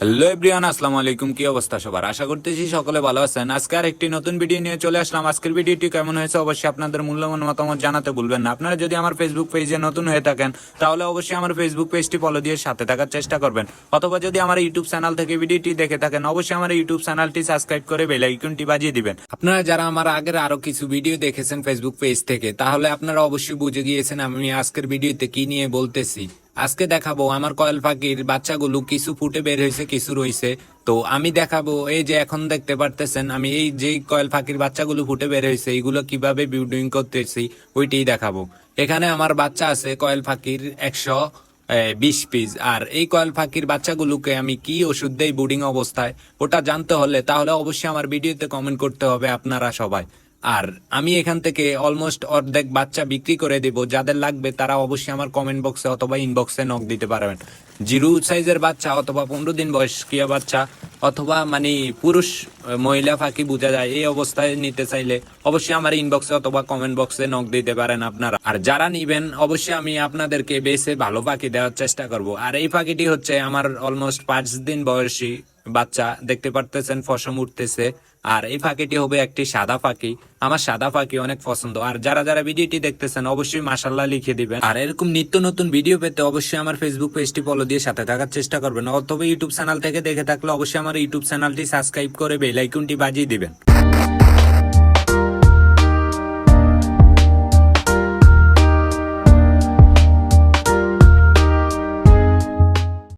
Hello everyone আসসালামু আলাইকুম। কি অবস্থা সবার? আশা করতেছি সকলে ভালো আছেন। আজকে আর একটি নতুন ভিডিও নিয়ে চলে আসলাম। আজকের ভিডিওটি কেমন হয়েছে অবশ্যই আপনাদের মূল্যবান মতামত জানাতে ভুলবেন না। আপনারা যদি আমার ফেসবুক পেজে নতুন হয়ে থাকেন, তাহলে অবশ্যই আমার ফেসবুক পেজটি ফলো দিয়ে সাথে থাকার চেষ্টা করবেন। অথবা যদি আমার ইউটিউব চ্যানেল থেকে ভিডিওটি দেখে থাকেন, অবশ্যই আমার ইউটিউব চ্যানেলটি সাবস্ক্রাইব করে বেল আইকনটি বাজিয়ে দিবেন। আপনারা যারা আমার আগের আরও কিছু ভিডিও দেখেছেন ফেসবুক পেজ থেকে, তাহলে আপনারা অবশ্যই বুঝে গিয়েছেন আমি আজকের ভিডিওতে কি নিয়ে বলতেছি। আজকে দেখাবো আমার কয়েল পাখির বাচ্চাগুলো কিছু ফুটে বের হয়েছে, কিছু রয়েছে। তো আমি দেখাবো এই যে এখন দেখতে পারতেছেন, আমি এই যে কয়েল পাখির বাচ্চাগুলো ফুটে বের হয়েছে এইগুলো কীভাবে বিল্ডিং করতেছি ওইটাই দেখাবো। এখানে আমার বাচ্চা আছে কয়েল পাখির একশো বিশ পিস। আর এই কয়েল পাখির বাচ্চাগুলোকে আমি কি ওষুধ দেই বুডিং অবস্থায়, ওটা জানতে হলে তাহলে অবশ্যই আমার ভিডিওতে কমেন্ট করতে হবে আপনারা সবাই। আর আমি এখান থেকে অলমোস্ট অর্ধেক বাচ্চা বিক্রি করে দেব, যাদের লাগবে তারা অবশ্যই আমার কমেন্ট বক্সে অথবা ইনবক্সে নক দিতে পারবেন। জিরো সাইজের বাচ্চা অথবা পনেরো দিন বয়স্কীয় বাচ্চা অথবা মানে পুরুষ মহিলা ফাঁকি বোঝা যায় এই অবস্থায় নিতে চাইলে অবশ্যই আমার ইনবক্সে অথবা কমেন্ট বক্সে নক দিতে পারেন আপনারা। আর যারা নিবেন, অবশ্যই আমি আপনাদেরকে বেছে ভালো পাখি দেওয়ার চেষ্টা করব। আর এই পাখিটি হচ্ছে আমার অলমোস্ট পাঁচ দিন বয়সী বাচ্চা, দেখতে পারতেছেন ফসম উঠতেছে। আর এই ফাঁকিটি হবে একটি সাদা ফাঁকি। আমার সাদা ফাঁকি অনেক পছন্দ। আর যারা যারা ভিডিওটি দেখতেছেন, অবশ্যই মাসাল্লাহ লিখে দিবেন। আর এরকম নিত্য নতুন ভিডিও পেতে অবশ্যই আমার ফেসবুক পেজটি ফলো দিয়ে সাথে থাকার চেষ্টা করবেন। অথবা ইউটিউব চ্যানেল থেকে দেখে থাকলে অবশ্যই আমার ইউটিউব চ্যানেলটি সাবস্ক্রাইব করে বেল আইকনটি বাজিয়ে দিবেন।